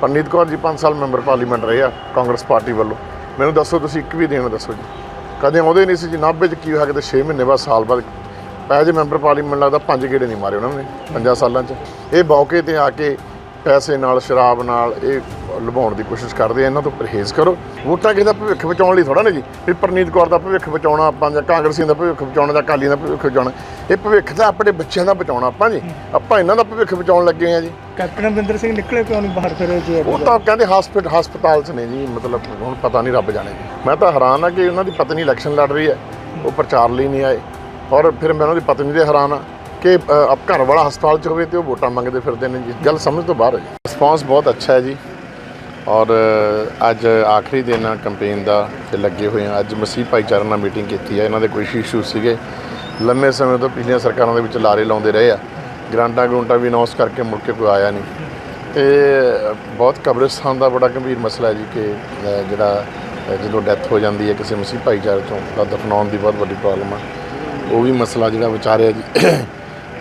ਪਰਨੀਤ ਕੌਰ ਜੀ 5 ਸਾਲ member parliament ਰਹੇ ਆ ਕਾਂਗਰਸ ਪਾਰਟੀ ਵੱਲੋਂ। ਮੈਨੂੰ ਦੱਸੋ ਤੁਸੀਂ ਇੱਕ ਵੀ ਦੇਣ ਦੱਸੋ ਜੀ। ਕਦੇ ਆਉਂਦੇ ਨਹੀਂ ਸੀ ਜੀ, ਨਾਭੇ 'ਚ ਕੀ ਹੋਇਆ, ਕਿਤੇ 6 ਮਹੀਨੇ ਬਾਅਦ, ਸਾਲ ਬਾਅਦ। ਪੈਜ ਮੈਂਬਰ ਪਾਰਲੀਮੈਂਟ ਲੱਗਦਾ, ਪੰਜ ਗੇੜੇ ਨਹੀਂ ਮਾਰੇ ਉਹਨਾਂ ਨੇ ਪੰਜਾਂ ਸਾਲਾਂ 'ਚ। ਇਹ ਮੌਕੇ ਤੇ ਆ ਕੇ ਪੈਸੇ ਨਾਲ, ਸ਼ਰਾਬ ਨਾਲ ਇਹ ਲੁਭਾਉਣ ਦੀ ਕੋਸ਼ਿਸ਼ ਕਰਦੇ ਆ, ਇਹਨਾਂ ਤੋਂ ਪਰਹੇਜ਼ ਕਰੋ। ਵੋਟਾਂ ਕਿਸੇ ਦਾ ਭਵਿੱਖ ਬਚਾਉਣ ਲਈ ਥੋੜਾ ਨਾ ਜੀ। ਵੀ ਪਰਨੀਤ ਕੌਰ ਦਾ ਭਵਿੱਖ ਬਚਾਉਣਾ ਆਪਾਂ ਜਾਂ ਕਾਂਗਰਸੀਆਂ ਦਾ ਭਵਿੱਖ ਬਚਾਉਣਾ ਜਾਂ ਅਕਾਲੀਆਂ ਦਾ ਭਵਿੱਖ ਬਚਾਉਣਾ। ਇਹ ਭਵਿੱਖ ਤਾਂ ਆਪਣੇ ਬੱਚਿਆਂ ਦਾ ਬਚਾਉਣਾ ਆਪਾਂ ਜੀ। ਆਪਾਂ ਇਹਨਾਂ ਦਾ ਭਵਿੱਖ ਬਚਾਉਣ ਲੱਗੇ ਆ ਜੀ। ਕੈਪਟਨ ਅਮਰਿੰਦਰ ਸਿੰਘ ਨਿਕਲੇ ਕਿਉਂ ਨਹੀਂ ਬਾਹਰ ਫਿਰ ਜੇ ਉਹ ਤਾਂ ਕਹਿੰਦੇ ਹਸਪੀਟਲ ਹਸਪਤਾਲ 'ਚ ਨੇ ਜੀ ਮਤਲਬ ਹੁਣ ਪਤਾ ਨਹੀਂ ਰੱਬ ਜਾਣੇ ਜੀ। ਮੈਂ ਤਾਂ ਹੈਰਾਨ ਆ ਕਿ ਉਹਨਾਂ ਦੀ ਪਤਨੀ ਇਲੈਕਸ਼ਨ ਲੜ ਰਹੀ ਹੈ। ਉਹ ਪ੍ਰਚਾਰ ਲਈ ਨਹੀਂ ਆਏ। ਔਰ ਫਿਰ ਮੈਂ ਉਹਨਾਂ ਦੀ ਪਤਨੀ ਦੇ ਹੈਰਾਨ ਆ ਕਿ ਅਬ ਘਰ ਵਾਲਾ ਹਸਪਤਾਲ 'ਚ ਹੋਵੇ ਤੇ ਉਹ ਵੋਟਾਂ ਮੰਗਦੇ ਫਿਰਦੇ ਨੇ ਜੀ। ਗੱਲ ਸਮਝ ਤੋਂ ਬਾਹਰ ਹੈ ਜੀ। ਰਿਸਪਾਂਸ ਬਹੁਤ ਅੱਛਾ ਹੈ ਜੀ। ਔਰ ਅੱਜ ਆਖਰੀ ਦਿਨ ਆ ਕੰਪੇਨ ਦਾ ਤੇ ਲੱਗੇ ਹੋਏ ਆ। ਅੱਜ ਮਸੀਹ ਭਾਈਚਾਰਾ ਨਾਲ ਮੀਟਿੰਗ ਕੀਤੀ ਹੈ ਇਹਨਾਂ ਦੇ ਕੁਝ ਇਸ਼ੂ ਸੀਗੇ। ਲੰਮੇ ਸਮੇਂ ਤੋਂ ਪਿਛਲੀਆਂ ਸਰਕਾਰਾਂ ਦੇ ਵਿੱਚ ਲਾਰੇ ਲਾਉਂਦੇ ਰਹੇ ਆ। ਗ੍ਰਾਂਟਾਂ ਗਰੂੰਟਾਂ ਵੀ ਅਨਾਉਂਸ ਕਰਕੇ ਮੁੜ ਕੇ ਕੋਈ ਆਇਆ ਨਹੀਂ। ਇਹ ਬਹੁਤ ਕਬਰਿਸਤਾਨ ਦਾ ਬੜਾ ਗੰਭੀਰ ਮਸਲਾ ਹੈ ਜੀ ਕਿ ਜਿਹੜਾ ਜਦੋਂ ਡੈਥ ਹੋ ਜਾਂਦੀ ਹੈ ਕਿਸੇ ਮਸੀਹ ਭਾਈਚਾਰੇ ਤੋਂ ਤਾਂ ਦਫਨਾਉਣ ਦੀ ਬਹੁਤ ਵੱਡੀ ਪ੍ਰੋਬਲਮ ਆ। ਉਹ ਵੀ ਮਸਲਾ ਜਿਹੜਾ ਵਿਚਾਰਿਆ ਜੀ।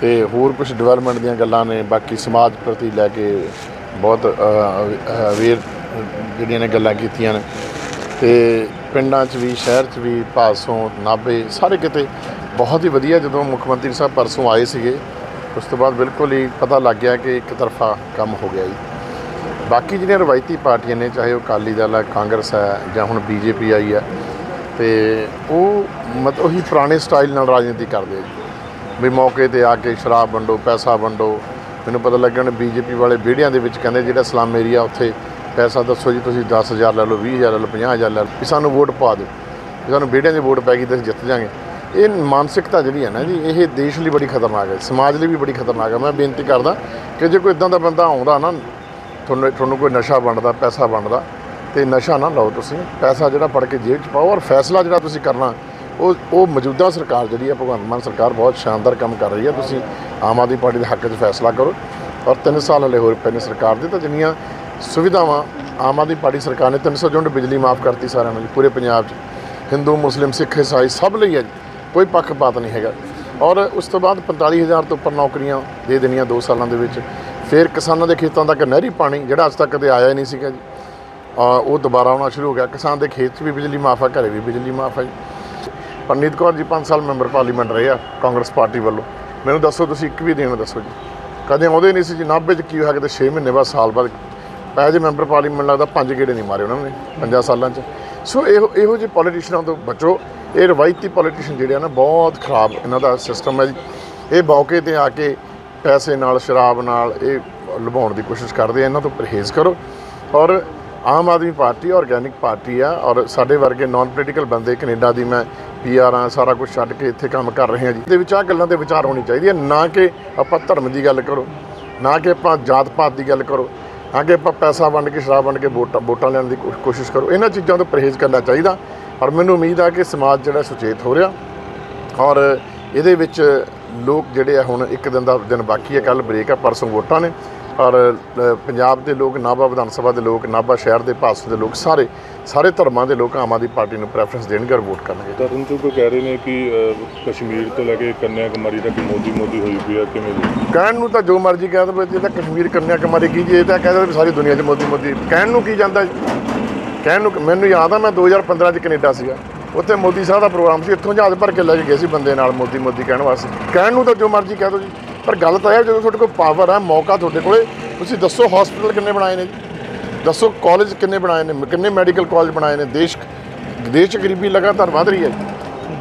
ਤੇ ਹੋਰ ਕੁਝ ਡਿਵੈਲਪਮੈਂਟ ਦੀਆਂ ਗੱਲਾਂ ਨੇ, ਬਾਕੀ ਸਮਾਜ ਪ੍ਰਤੀ ਲੈ ਕੇ ਬਹੁਤ ਅਵੇਅਰ ਜਿਹੜੀਆਂ ਨੇ ਗੱਲਾਂ ਕੀਤੀਆਂ ਨੇ। ਤੇ ਪਿੰਡਾਂ 'ਚ ਵੀ, ਸ਼ਹਿਰ 'ਚ ਵੀ ਪਾਸੋਂ ਨਾਭੇ, ਸਾਰੇ ਕਿਤੇ ਬਹੁਤ ਹੀ ਵਧੀਆ ਜਦੋਂ ਮੁੱਖ ਮੰਤਰੀ ਸਾਹਿਬ ਪਰਸੋਂ ਆਏ ਸੀਗੇ, ਉਸ ਤੋਂ ਬਾਅਦ ਬਿਲਕੁਲ ਹੀ ਪਤਾ ਲੱਗ ਗਿਆ ਕਿ ਇੱਕ ਤਰਫਾ ਕੰਮ ਹੋ ਗਿਆ ਜੀ। ਬਾਕੀ ਜਿਹੜੀਆਂ ਰਵਾਇਤੀ ਪਾਰਟੀਆਂ ਨੇ, ਚਾਹੇ ਉਹ ਅਕਾਲੀ ਦਲ ਹੈ, ਕਾਂਗਰਸ ਹੈ ਜਾਂ ਹੁਣ ਬੀਜੇਪੀ ਆਈ ਹੈ, ਤੇ ਉਹ ਮਤ, ਉਹੀ ਪੁਰਾਣੇ ਸਟਾਈਲ ਨਾਲ ਰਾਜਨੀਤੀ ਕਰਦੇ ਜੀ। ਵੀ ਮੌਕੇ ਤੇ ਆ ਕੇ ਸ਼ਰਾਬ ਵੰਡੋ, ਪੈਸਾ ਵੰਡੋ, ਮੈਨੂੰ ਪਤਾ ਲੱਗਿਆ ਨੇ ਬੀਜੇਪੀ ਵਾਲੇ ਵਿਹੜਿਆਂ ਦੇ ਵਿੱਚ ਕਹਿੰਦੇ ਜਿਹੜਾ ਸਲਾਮ ਏਰੀਆ ਉੱਥੇ ਪੈਸਾ ਦੱਸੋ ਜੀ, ਤੁਸੀਂ 10000 ਲੈ ਲਓ 20000 ਲੈ ਲਓ 50000 ਲੈ ਲਓ, ਵੀ ਸਾਨੂੰ ਵੋਟ ਪਾ ਦਿਓ। ਸਾਨੂੰ ਵਿਹੜਿਆਂ ਦੀ ਵੋਟ ਪੈ ਗਈ ਤਾਂ ਅਸੀਂ ਜਿੱਤ ਜਾਾਂਗੇ। ਇਹ ਮਾਨਸਿਕਤਾ ਜਿਹੜੀ ਹੈ ਨਾ ਜੀ, ਇਹ ਦੇਸ਼ ਲਈ ਬੜੀ ਖਤਰਨਾਕ ਹੈ, ਸਮਾਜ ਲਈ ਵੀ ਬੜੀ ਖਤਰਨਾਕ ਹੈ। ਮੈਂ ਬੇਨਤੀ ਕਰਦਾ ਕਿ ਜੇ ਕੋਈ ਇਦਾਂ ਦਾ ਬੰਦਾ ਆਉਂਦਾ ਨਾ, ਤੁਹਾਨੂੰ ਤੁਹਾਨੂੰ ਕੋਈ ਨਸ਼ਾ ਵੰਡਦਾ, ਪੈਸਾ ਵੰਡਦਾ, ਤੇ ਨਸ਼ਾ ਨਾ ਲਓ ਤੁਸੀਂ, ਪੈਸਾ ਜਿਹੜਾ ਫੜ ਕੇ ਜੇਬ 'ਚ ਪਾਓ ਔਰ ਫੈਸਲਾ ਜਿਹੜਾ ਤੁਸੀਂ ਕਰਨਾ, ਉਹ ਉਹ ਮੌਜੂਦਾ ਸਰਕਾਰ ਜਿਹੜੀ ਹੈ, ਭਗਵੰਤ ਮਾਨ ਸਰਕਾਰ ਬਹੁਤ ਸ਼ਾਨਦਾਰ ਕੰਮ ਕਰ ਰਹੀ ਹੈ। ਤੁਸੀਂ ਆਮ ਆਦਮੀ ਪਾਰਟੀ ਦੇ ਹੱਕ 'ਚ ਫੈਸਲਾ ਕਰੋ ਔਰ 3 ਸਾਲ ਹਲੇ ਹੋਰ ਪਏ ਨੇ ਸਰਕਾਰ ਦੇ, ਤਾਂ ਜਿੰਨੀਆਂ ਸੁਵਿਧਾਵਾਂ ਆਮ ਆਦਮੀ ਪਾਰਟੀ ਸਰਕਾਰ ਨੇ 300 ਯੂਨਿਟ ਬਿਜਲੀ ਮਾਫ ਕਰਤੀ ਸਾਰਿਆਂ ਨੂੰ ਪੂਰੇ ਪੰਜਾਬ 'ਚ। ਹਿੰਦੂ, ਮੁਸਲਿਮ, ਸਿੱਖ ਇਸਾਈ ਸਭ ਲਈ ਹੈ ਜੀ। ਕੋਈ ਪੱਖਪਾਤ ਨਹੀਂ ਹੈਗਾ। ਔਰ ਉਸ ਤੋਂ ਬਾਅਦ 45000 ਤੋਂ ਉੱਪਰ ਨੌਕਰੀਆਂ ਦੇ ਦੇਣੀਆਂ 2 ਸਾਲਾਂ ਦੇ ਵਿੱਚ। ਫਿਰ ਕਿਸਾਨਾਂ ਦੇ ਖੇਤਾਂ ਤੱਕ ਨਹਿਰੀ ਪਾਣੀ, ਜਿਹੜਾ ਅੱਜ ਤੱਕ ਕਦੇ ਆਇਆ ਹੀ ਨਹੀਂ ਸੀਗਾ ਜੀ। ਉਹ ਦੁਬਾਰਾ ਆਉਣਾ ਸ਼ੁਰੂ ਹੋ ਗਿਆ। ਕਿਸਾਨ ਦੇ ਖੇਤ 'ਚ ਵੀ ਬਿਜਲੀ ਮਾਫ ਹੈ ਘਰੇ ਵੀ ਬਿਜਲੀ ਮਾਫ ਹੈ ਜੀ। ਪਰਨੀਤ ਕੌਰ ਜੀ 5 ਸਾਲ ਮੈਂਬਰ ਪਾਰਲੀਮੈਂਟ ਰਹੇ ਆ ਕਾਂਗਰਸ ਪਾਰਟੀ ਵੱਲੋਂ। ਮੈਨੂੰ ਦੱਸੋ, ਤੁਸੀਂ ਇੱਕ ਵੀ ਦਿਨ ਦੱਸੋ ਜੀ। ਕਦੇ ਆਉਂਦੇ ਨਹੀਂ ਸੀ ਜੀ। ਨਾਭੇ 'ਚ ਕੀ ਹੋਇਆ? ਕਿਤੇ 6 ਮਹੀਨੇ ਬਾਅਦ, ਸਾਲ ਬਾਅਦ ਪੈਜ ਮੈਂਬਰ ਪਾਰਲੀਮੈਂਟ ਲੱਗਦਾ, ਪੰਜ ਗੇੜੇ ਨਹੀਂ ਮਾਰੇ ਉਹਨਾਂ ਨੇ, ਪੰਜਾਂ ਸਾਲਾਂ 'ਚ। ਸੋ ਇਹੋ ਇਹੋ ਜਿਹੇ ਪੋਲੀਟੀਸ਼ੀਅਨਾਂ ਤੋਂ ਬਚੋ। ਇਹ ਰਵਾਇਤੀ ਪੋਲੀਟੀਸ਼ੀਅਨ ਜਿਹੜੇ ਆ ਨਾ, ਬਹੁਤ ਖਰਾਬ ਇਹਨਾਂ ਦਾ ਸਿਸਟਮ ਹੈ ਜੀ। ਇਹ ਮੌਕੇ ਤੇ ਆ ਕੇ ਪੈਸੇ ਨਾਲ, ਸ਼ਰਾਬ ਨਾਲ ਇਹ ਲੁਭਾਉਣ ਦੀ ਕੋਸ਼ਿਸ਼ ਕਰਦੇ ਆ। ਇਹਨਾਂ ਤੋਂ ਪਰਹੇਜ਼ ਕਰੋ। ਔਰ Aam Aadmi party organic party ਆ। ਔਰ ਸਾਡੇ ਵਰਗੇ ਨਾਨ ਪੋਲੀਟੀਕਲ ਬੰਦੇ ਕੈਨੇਡਾ ਦੀ ਮੈਂ ਪੀਆਰ ਆ, ਸਾਰਾ ਕੁਝ ਛੱਡ ਕੇ ਇੱਥੇ ਕੰਮ ਕਰ ਰਹੇ ਹਾਂ ਜੀ। ਦੇ ਵਿੱਚ ਆ ਗੱਲਾਂ ਤੇ ਵਿਚਾਰ ਹੋਣੀ ਚਾਹੀਦੀ ਹੈ ਨਾ ਕਿ ਆਪਾਂ ਧਰਮ ਦੀ ਗੱਲ ਕਰੋ, ਨਾ ਕਿ ਆਪਾਂ ਜਾਤ ਪਾਤ ਦੀ ਗੱਲ ਕਰੋ। ਨਾ ਕਿ ਆਪਾਂ ਪੈਸਾ ਵੰਡ ਕੇ ਸ਼ਰਾਬ ਵੰਡ ਕੇ ਵੋਟਾਂ ਵੋਟਾਂ ਲੈਣ ਦੀ ਕੋ- ਕੋਸ਼ਿਸ਼ ਕਰੋ। ਇਹਨਾਂ ਚੀਜ਼ਾਂ ਤੋਂ ਪਰਹੇਜ਼ ਕਰਨਾ ਚਾਹੀਦਾ। ਔਰ ਮੈਨੂੰ ਉਮੀਦ ਆ ਕਿ ਸਮਾਜ ਜਿਹੜਾ ਸੁਚੇਤ ਹੋ ਰਿਹਾ। ਔਰ ਇਹਦੇ ਵਿੱਚ ਲੋਕ ਜਿਹੜੇ ਆ ਹੁਣ ਇੱਕ ਦਿਨ ਦਾ ਦਿਨ ਬਾਕੀ ਹੈ ਕੱਲ ਬ੍ਰੇਕ ਆ ਪਰਸੋਂ ਵੋਟਾਂ ਨੇ। ਔਰ ਅ, ਪੰਜਾਬ ਦੇ ਲੋਕ ਨਾਭਾ ਵਿਧਾਨ ਸਭਾ ਦੇ ਲੋਕ ਨਾਭਾ ਸ਼ਹਿਰ ਦੇ ਪਾਸੋਂ ਦੇ ਲੋਕ ਸਾਰੇ ਸਾਰੇ ਧਰਮਾਂ ਦੇ ਲੋਕ ਆਮ ਆਦਮੀ ਪਾਰਟੀ ਨੂੰ ਪ੍ਰੈਫਰੈਂਸ ਦੇਣਗੇ ਵੋਟ ਕਰਨਗੇ। ਤਰਨ ਚੁੱਕ ਕਹਿ ਰਹੇ ਨੇ ਕਿ ਕਸ਼ਮੀਰ ਤੋਂ ਲੈ ਕੇ ਕੰਨਿਆ ਕੁਮਾਰੀ ਤੱਕ ਮੋਦੀ ਮੋਦੀ ਹੋਈ ਪਈ ਆ ਕਿਵੇਂ ਕਹਿਣ ਨੂੰ ਤਾਂ ਜੋ ਮਰਜ਼ੀ ਕਹਿ ਦੋ ਜੇ ਤਾਂ ਕਸ਼ਮੀਰ ਕੰਨਿਆ ਕੁਮਾਰੀ ਕੀ ਜੇ ਤਾਂ ਕਹਿ ਦੋ ਵੀ ਸਾਰੀ ਦੁਨੀਆ 'ਚ ਮੋਦੀ ਮੋਦੀ। ਕਹਿਣ ਨੂੰ ਕੀ ਜਾਂਦਾ ਕਹਿਣ ਨੂੰ ਮੈਨੂੰ ਯਾਦ ਆ ਮੈਂ 2015 'ਚ ਕੈਨੇਡਾ ਸੀਗਾ। ਉੱਥੇ ਮੋਦੀ ਸਾਹਿਬ ਦਾ ਪ੍ਰੋਗਰਾਮ ਸੀ ਇੱਥੋਂ ਜਹਾਜ਼ ਭਰ ਕੇ ਲੈ ਕੇ ਗਏ ਸੀ ਬੰਦੇ ਨਾਲ ਮੋਦੀ ਮੋਦੀ ਕਹਿਣ ਵਾਸਤੇ। ਕਹਿਣ ਨੂੰ ਤਾਂ ਜੋ ਮਰਜ਼ੀ ਕਹਿ ਦੋ ਜੀ। ਪਰ ਗੱਲ ਤਾਂ ਇਹ ਹੈ ਜਦੋਂ ਤੁਹਾਡੇ ਕੋਲ ਪਾਵਰ ਹੈ ਮੌਕਾ ਤੁਹਾਡੇ ਕੋਲੇ ਤੁਸੀਂ ਦੱਸੋ ਹਸਪੀਟਲ ਕਿੰਨੇ ਬਣਾਏ ਨੇ ਜੀ? ਦੱਸੋ ਕਾਲਜ ਕਿੰਨੇ ਬਣਾਏ ਨੇ, ਕਿੰਨੇ ਮੈਡੀਕਲ ਕਾਲਜ ਬਣਾਏ ਨੇ? ਦੇਸ਼ ਦੇਸ਼ 'ਚ ਗਰੀਬੀ ਲਗਾਤਾਰ ਵਧ ਰਹੀ ਹੈ ਜੀ।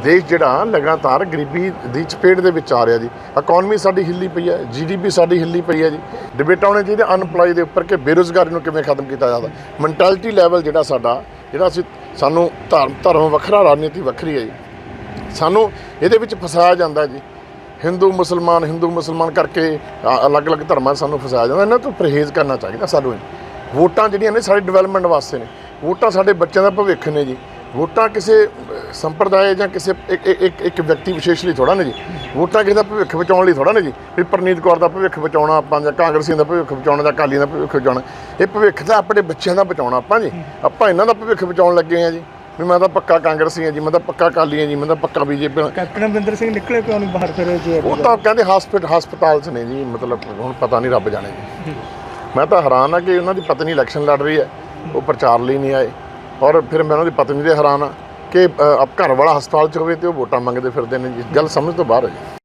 ਦੇਸ਼ ਜਿਹੜਾ ਲਗਾਤਾਰ ਗਰੀਬੀ ਦੀ ਚਪੇਟ ਦੇ ਵਿੱਚ ਆ ਰਿਹਾ ਜੀ। ਇਕਨੋਮੀ ਸਾਡੀ ਹਿੱਲੀ ਪਈ ਹੈ ਜੀਡੀਪੀ ਸਾਡੀ ਹਿੱਲੀ ਪਈ ਹੈ ਜੀ। ਡਿਬੇਟ ਆਉਣੇ ਚਾਹੀਦੇ ਅਨਪਲਾਈ ਦੇ ਉੱਪਰ ਕਿ ਬੇਰੁਜ਼ਗਾਰੀ ਨੂੰ ਕਿਵੇਂ ਖਤਮ ਕੀਤਾ ਜਾਂਦਾ ਮੈਂਟੈਲਿਟੀ ਲੈਵਲ ਜਿਹੜਾ ਸਾਡਾ, ਜਿਹੜਾ ਅਸੀਂ ਸਾਨੂੰ ਧਰਮ ਧਰਮ ਵੱਖਰਾ, ਰਾਜਨੀਤੀ ਵੱਖਰੀ ਹੈ ਜੀ। ਸਾਨੂੰ ਇਹਦੇ ਵਿੱਚ ਫਸਾਇਆ ਜਾਂਦਾ ਜੀ। ਹਿੰਦੂ, ਮੁਸਲਮਾਨ ਹਿੰਦੂ, ਮੁਸਲਮਾਨ ਕਰਕੇ ਅਲੱਗ-ਅਲੱਗ ਧਰਮਾਂ 'ਚ ਸਾਨੂੰ ਫਸਾਇਆ ਜਾਂਦਾ। ਇਹਨਾਂ ਤੋਂ ਪਰਹੇਜ਼ ਕਰਨਾ ਚਾਹੀਦਾ ਸਾਨੂੰ ਵੋਟਾਂ ਜਿਹੜੀਆਂ ਨੇ ਸਾਡੇ ਡਿਵੈਲਪਮੈਂਟ ਵਾਸਤੇ ਨੇ। ਵੋਟਾਂ ਸਾਡੇ ਬੱਚਿਆਂ ਦਾ ਭਵਿੱਖ ਨੇ ਜੀ। ਵੋਟਾਂ ਕਿਸੇ ਸੰਪਰਦਾਇ ਜਾਂ ਕਿਸੇ ਇੱਕ ਇੱਕ- ਇੱਕ ਵਿਅਕਤੀ ਵਿਸ਼ੇਸ਼ ਲਈ ਥੋੜਾ ਨੇ ਜੀ। ਵੋਟਾਂ ਕਿਸੇ ਦਾ ਭਵਿੱਖ ਬਚਾਉਣ ਲਈ ਥੋੜਾ ਨੇ ਜੀ। ਵੀ ਪਰਨੀਤ ਕੌਰ ਦਾ ਭਵਿੱਖ ਬਚਾਉਣਾ ਆਪਾਂ ਜਾਂ ਕਾਂਗਰਸੀਆਂ ਦਾ ਭਵਿੱਖ ਬਚਾਉਣਾ ਜਾਂ ਅਕਾਲੀਆਂ ਦਾ ਭਵਿੱਖ ਬਚਾਉਣਾ ਇਹ ਭਵਿੱਖ ਤਾਂ ਆਪਣੇ ਬੱਚਿਆਂ ਦਾ ਬਚਾਉਣਾ ਆਪਾਂ ਜੀ। ਆਪਾਂ ਇਹਨਾਂ ਦਾ ਭਵਿੱਖ ਬਚਾਉਣ ਲੱਗੇ ਆ ਜੀ। ਵੀ ਮੈਂ ਤਾਂ ਪੱਕਾ ਕਾਂਗਰਸੀ ਹਾਂ ਜੀ ਮੈਂ ਤਾਂ ਪੱਕਾ ਅਕਾਲੀ ਹਾਂ ਜੀ ਮੈਂ ਤਾਂ ਪੱਕਾ ਬੀਜੇਪੀ ਕੈਪਟਨ ਅਮਰਿੰਦਰ ਸਿੰਘ ਨਿਕਲੇ ਕਿਉਂ ਨਹੀਂ ਬਾਹਰ ਫਿਰ ਜੇ ਉਹ ਤਾਂ ਕਹਿੰਦੇ ਹਸਪੀਟਲ ਹਸਪਤਾਲ 'ਚ ਨੇ ਜੀ ਮਤਲਬ ਹੁਣ ਪਤਾ ਨਹੀਂ ਰੱਬ ਜਾਣੇ ਜੀ। ਮੈਂ ਤਾਂ ਹੈਰਾਨ ਆ ਕਿ ਉਹਨਾਂ ਦੀ ਪਤਨੀ ਇਲੈਕਸ਼ਨ ਲੜ ਰਹੀ ਹੈ। ਉਹ ਪ੍ਰਚਾਰ ਲਈ ਨਹੀਂ ਆਏ। ਔਰ ਫਿਰ ਮੈਂ ਉਹਨਾਂ ਦੀ ਪਤਨੀ ਦੇ ਹੈਰਾਨ ਆ ਕਿ ਅਬ ਘਰ ਵਾਲਾ ਹਸਪਤਾਲ 'ਚ ਹੋਵੇ ਤੇ ਉਹ ਵੋਟਾਂ ਮੰਗਦੇ ਫਿਰਦੇ ਨੇ ਜੀ। ਗੱਲ ਸਮਝ ਤੋਂ ਬਾਹਰ ਹੈ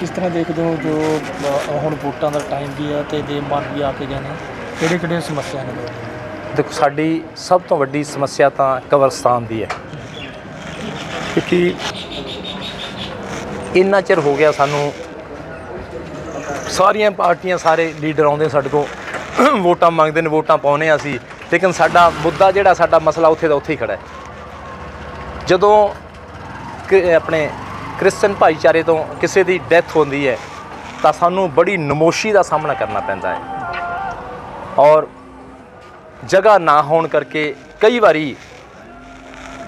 ਕਿਸ ਤਰ੍ਹਾਂ ਦੇਖਦੇ ਹੋ ਜੋ ਹੁਣ ਵੋਟਾਂ ਦਾ ਟਾਈਮ ਵੀ ਹੈ ਤੇ ਦੇਵਮਾਨ ਵੀ ਆ ਕੇ ਗਏ ਨੇ ਕਿਹੜੇ ਕਿਹੜੇ ਸਮੱਸਿਆ ਨੇ? ਦੇਖੋ ਸਾਡੀ ਸਭ ਤੋਂ ਵੱਡੀ ਸਮੱਸਿਆ ਤਾਂ ਕਬਰਸਤਾਨ ਦੀ ਹੈ। ਕਿਉਂਕਿ ਇੰਨਾ ਚਿਰ ਹੋ ਗਿਆ ਸਾਨੂੰ ਸਾਰੀਆਂ ਪਾਰਟੀਆਂ ਸਾਰੇ ਲੀਡਰ ਆਉਂਦੇ ਸਾਡੇ ਕੋਲ ਵੋਟਾਂ ਮੰਗਦੇ ਨੇ, ਵੋਟਾਂ ਪਾਉਨੇ ਆ ਅਸੀਂ। ਲੇਕਿਨ ਸਾਡਾ ਮੁੱਦਾ ਜਿਹੜਾ, ਸਾਡਾ ਮਸਲਾ ਉੱਥੇ ਦਾ ਉੱਥੇ ਹੀ ਖੜਾ ਹੈ। ਜਦੋਂ ਕਿ ਆਪਣੇ ਕ੍ਰਿਸਚਨ ਭਾਈਚਾਰੇ ਤੋਂ ਕਿਸੇ ਦੀ ਡੈਥ ਹੁੰਦੀ ਹੈ, ਤਾਂ ਸਾਨੂੰ ਬੜੀ ਨਮੋਸ਼ੀ ਦਾ ਸਾਹਮਣਾ ਕਰਨਾ ਪੈਂਦਾ ਹੈ। ਔਰ ਜਗ੍ਹਾ ਨਾ ਹੋਣ ਕਰਕੇ ਕਈ ਵਾਰੀ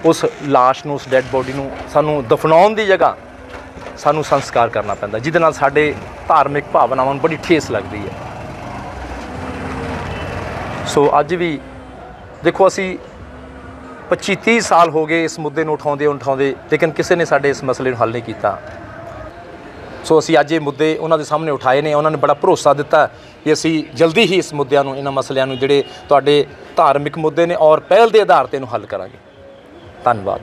ਉਸ ਲਾਸ਼ ਨੂੰ, ਉਸ ਡੈੱਡ ਬੋਡੀ ਨੂੰ ਸਾਨੂੰ ਦਫਨਾਉਣ ਦੀ ਜਗ੍ਹਾ ਸਾਨੂੰ ਸੰਸਕਾਰ ਕਰਨਾ ਪੈਂਦਾ ਜਿਹਦੇ ਨਾਲ ਸਾਡੇ ਧਾਰਮਿਕ ਭਾਵਨਾਵਾਂ ਨੂੰ ਬੜੀ ਠੇਸ ਲੱਗਦੀ ਹੈ। ਸੋ ਅੱਜ ਵੀ ਦੇਖੋ ਅਸੀਂ 25 30 ਸਾਲ ਹੋ ਗਏ ਇਸ ਮੁੱਦੇ ਨੂੰ ਉਠਾਉਂਦੇ ਉਠਾਉਂਦੇ, ਲੇਕਿਨ ਕਿਸੇ ਨੇ ਸਾਡੇ ਇਸ ਮਸਲੇ ਨੂੰ ਹੱਲ ਨਹੀਂ ਕੀਤਾ। ਸੋ ਅਸੀਂ ਅੱਜ ਇਹ ਮੁੱਦੇ ਉਹਨਾਂ ਦੇ ਸਾਹਮਣੇ ਉਠਾਏ ਨੇ, ਉਹਨਾਂ ਨੇ ਬੜਾ ਭਰੋਸਾ ਦਿੱਤਾ ਕਿ ਅਸੀਂ ਜਲਦੀ ਹੀ ਇਸ ਮੁੱਦਿਆਂ ਨੂੰ, ਇਹਨਾਂ ਮਸਲਿਆਂ ਨੂੰ ਜਿਹੜੇ ਤੁਹਾਡੇ ਧਾਰਮਿਕ ਮੁੱਦੇ ਨੇ ਔਰ ਪਹਿਲ ਦੇ ਆਧਾਰ ਤੇ ਇਹਨੂੰ ਹੱਲ ਕਰਾਂਗੇ। ਧੰਨਵਾਦ।